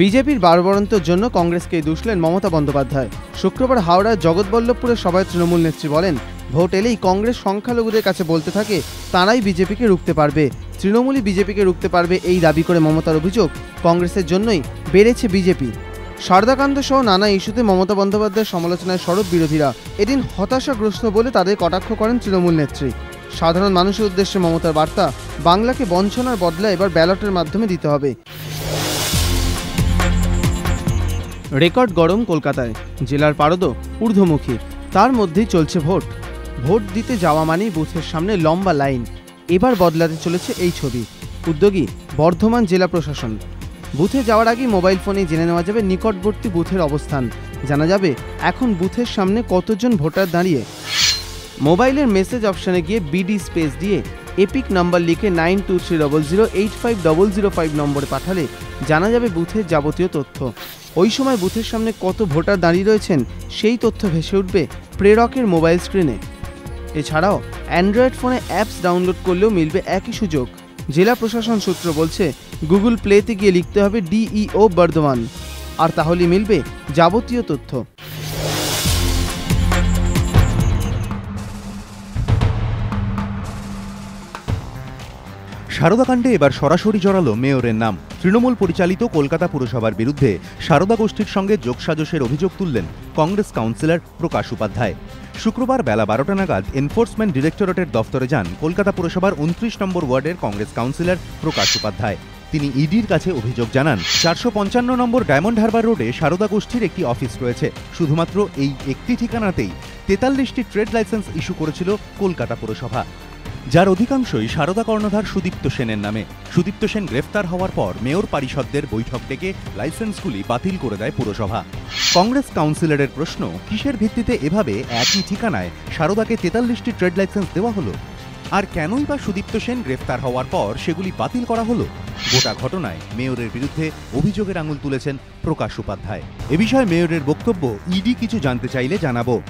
বিজেপির বারবরন্তর জন্য কংগ্রেসকে দুষলেন মমতা বন্দ্যোপাধ্যায়। শুক্রবার হাওড়ার জগৎবল্লভপুরের সভায় তৃণমূল নেত্রী বলেন, ভোট এলেই কংগ্রেস সংখ্যালঘুদের কাছে বলতে থাকে, তারাই বিজেপিকে রুখতে পারবে। তৃণমূলই বিজেপিকে রুখতে পারবে এই দাবি করে মমতার অভিযোগ। কংগ্রেসের জন্যই বেড়েছে বিজেপি। সারদাকান্ত সহ নানা ইস্যুতে মমতা বন্দ্যোপাধ্যায়ের সমালোচনায় সরব বিরোধীরা। এদিন হতাশাগ্রস্ত বলে তাদের কটাক্ষ করেন তৃণমূল নেত্রী। সাধারণ মানুষের উদ্দেশ্যে মমতার বার্তা, বাংলাকে বঞ্চনার বদলা এবার ব্যালটের মাধ্যমে দিতে হবে। রেকর্ড গরম কলকাতায়, জেলার পারদ, ঊর্ধ্বমুখী। তার মধ্যেই চলছে ভোট। ভোট দিতে যাওয়া মানেই বুথের সামনে লম্বা লাইন। এবার বদলাতে চলেছে এই ছবি। উদ্যোগী, বর্ধমান জেলা প্রশাসন। বুথে যাওয়ার আগে মোবাইল ফোনে জেনে নেওয়া যাবে নিকটবর্তী বুথের অবস্থান। জানা যাবে, এখন বুথের সামনে কতজন ভোটার দাঁড়িয়ে। মোবাইলের মেসেজ অপশানে গিয়ে বিডি স্পেস দিয়ে এপিক নাম্বার লিখে nine two three double zero eight five double zero five নম্বরে পাঠালে জানা যাবে বুথের যাবতীয় তথ্য। ওই সময় বুথের সামনে কত ভোটার দাঁড়িয়ে রয়েছেন, সেই তথ্য ভেসে উঠবে প্রেরকের মোবাইল স্ক্রিনে। এছাড়াও অ্যান্ড্রয়েড ফোনে অ্যাপস ডাউনলোড করলেও মিলবে একই সুযোগ। জেলা প্রশাসন সূত্র বলছে গুগল প্লেতে গিয়ে লিখতে হবে ডিইও বর্ধমান। আর তাহলে মিলবে যাবতীয় তথ্য। সারদাকাণ্ডে এবার সরাসরি জড়ালো মেয়রের নাম। তৃণমূল পরিচালিত কলকাতা পুরসভার বিরুদ্ধে সারদা গোষ্ঠীর সঙ্গে যোগসাজশের অভিযোগ তুললেন কংগ্রেস কাউন্সিলর প্রকাশ উপাধ্যায়। শুক্রবার বেলা বারোটা নাগাদ এনফোর্সমেন্ট ডিরেক্টরেটের দফতরে যান কলকাতা পুরসভার উনত্রিশ নম্বর ওয়ার্ডের কংগ্রেস কাউন্সিলর প্রকাশ উপাধ্যায়। তিনি ইডির কাছে অভিযোগ জানান, চারশো পঞ্চান্ন নম্বর ডায়মন্ড হারবার রোডে সারদা গোষ্ঠীর একটি অফিস রয়েছে। শুধুমাত্র এই একটি ঠিকানাতেই তেতাল্লিশটি ট্রেড লাইসেন্স ইস্যু করেছিল কলকাতা পুরসভা। যার অধিকাংশই সারদা কর্ণধার সুদীপ্ত সেনের নামে। সুদীপ্ত সেন গ্রেফতার হওয়ার পর মেয়র পারিষদদের বৈঠক ডেকে লাইসেন্সগুলি বাতিল করে দেয় পুরসভা। কংগ্রেস কাউন্সিলরের প্রশ্ন, কিসের ভিত্তিতে এভাবে একই ঠিকানায় সারদাকে তেতাল্লিশটি ট্রেড লাইসেন্স দেওয়া হলো? আর কেনই বা সুদীপ্ত সেন গ্রেফতার হওয়ার পর সেগুলি বাতিল করা হলো? গোটা ঘটনায় মেয়রের বিরুদ্ধে অভিযোগের আঙুল তুলেছেন প্রকাশ উপাধ্যায়। এ বিষয়ে মেয়রের বক্তব্য, ইডি কিছু জানতে চাইলে জানাব।